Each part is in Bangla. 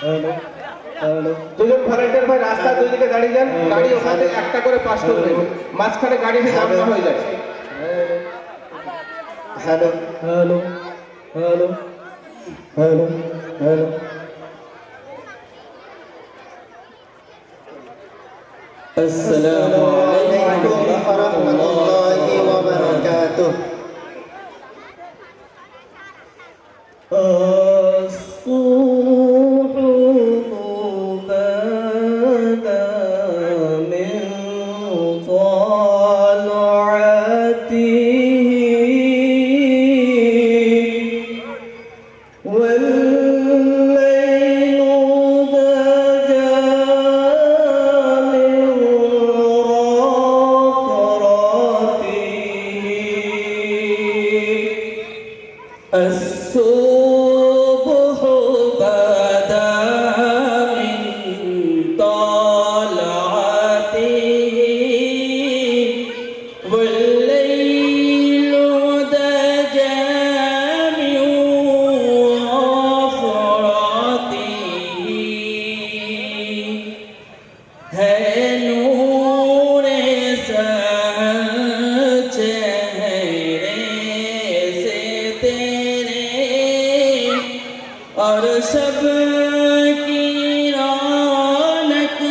হ্যালো হ্যালো দুজন ভলেন্টিয়ার ভাই রাস্তা দুই দিকে দাঁড়িয়ে যান গাড়ি ওখান থেকে একটা করে পাস করবে মাঝখানে গাড়ি জাম না হয়ে যায় hello hello hello hello hello السلام ہے نور چہرے سے تیرے اور سب کی رونق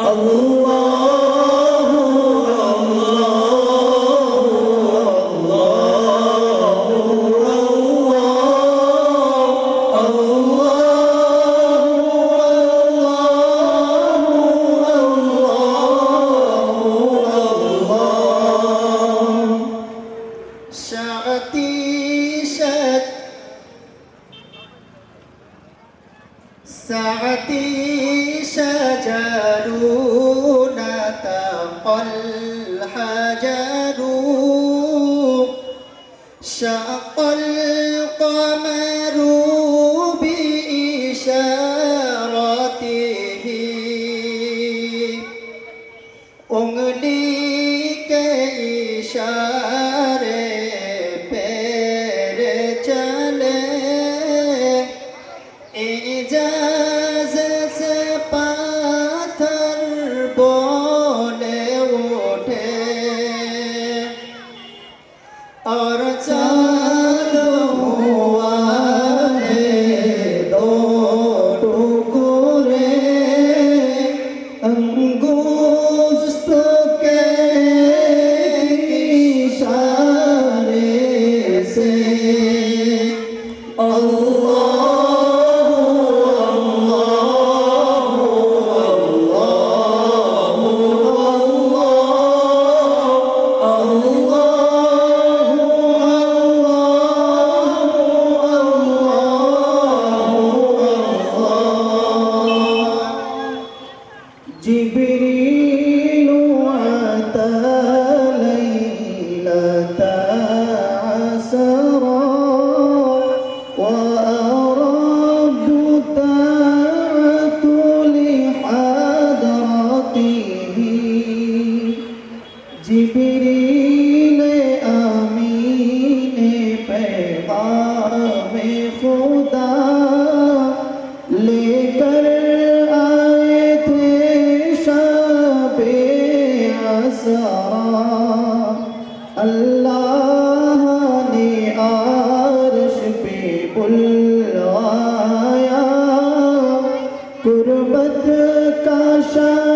আল্লাহ। شق الحجر شق القمر بإشارته أغلي كإشارته में खुदा लेकर आए थे शबे अल्लाह ने आरश पे बुलाया कुर्बत का शाह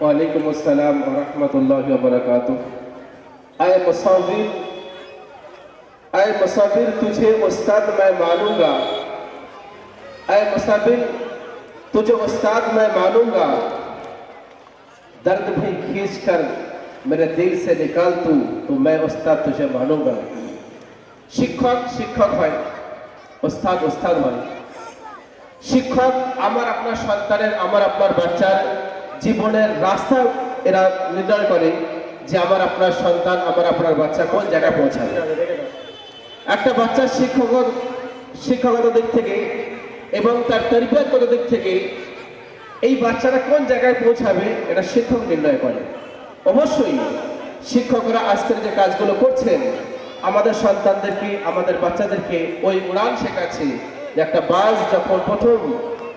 वालेकुम अस्सलाम व रहमतुल्लाहि व बरकातुह आए मुसाफिर आए मुसाफिर तुझे उस्ताद मैं मानूंगा आए मुसाफिर तुझे उस्ताद मैं मानूंगा दर्द भी खींच कर मेरे दिल से निकाल तू तो मैं उस्ताद तुझे मानूंगा শিক্ষক শিক্ষক হয় ওস্তাদ ওস্তাদ হয় শিক্ষক আমার আপনার সন্তানের আমার আপনার বাচ্চার জীবনের রাস্তা এরা নির্ণয় করে যে আমার আপনার সন্তান, আমার আপনার বাচ্চা কোন জায়গায় পৌঁছাবে। একটা বাচ্চার শিক্ষকর শিক্ষকতা দিক থেকে এবং তার তরবিয়তগত দিক থেকে এই বাচ্চারা কোন জায়গায় পৌঁছাবে এটা শিক্ষক নির্ণয় করে। অবশ্যই শিক্ষকরা আজকের যে কাজগুলো করছেন, আমাদের সন্তানদেরকে, আমাদের বাচ্চাদেরকে ওই উড়ান শেখাচ্ছে যে একটা বাস যখন প্রথম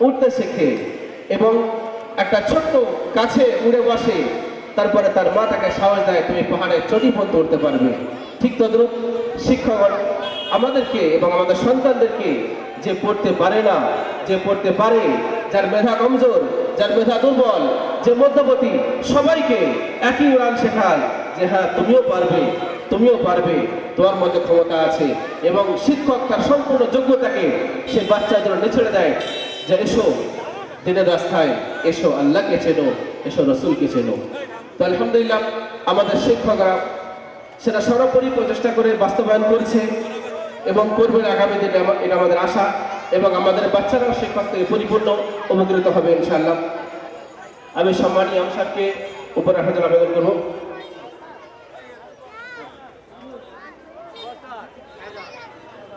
উঠতে শেখে এবং একটা ছোট্ট কাছে উড়ে বসে। তারপরে তার মা তাকে সাহস দেয়, তুমি পাহাড়ে চটি পর্যন্ত উঠতে পারবে। ঠিক তদ্রুপ শিক্ষকগণ আমাদেরকে এবং আমাদের সন্তানদেরকে যে পড়তে পারে না, যে পড়তে পারে, যার মেধা কমজোর, যার মেধা দুর্বল, যে মধ্যবর্তী, সবাইকে একই উড়ান শেখায় যে হ্যাঁ তুমিও পারবে তুমিও পারবে, তোমার মধ্যে ক্ষমতা আছে। এবং শিক্ষক তার সম্পূর্ণ যোগ্যতাকে সে বাচ্চার জন্য নিছড়ে দেয়, যে, এসো দিনের রাস্তায় এসো, আল্লাহকে চেনো, এসো, রসুলকে চেনো। তো আলহামদুলিল্লাহ, আমাদের শিক্ষকরা সেটা সর্বোপরি প্রচেষ্টা করে বাস্তবায়ন করছে এবং করবেন আগামী দিনে এটা আমাদের আশা এবং আমাদের বাচ্চারাও শিক্ষক থেকে পরিপূর্ণ উপকৃত হবে ইনশাআল্লাহ। আমি সম্মানীয় আমসারকে উপরে হাজার আবেদন করব।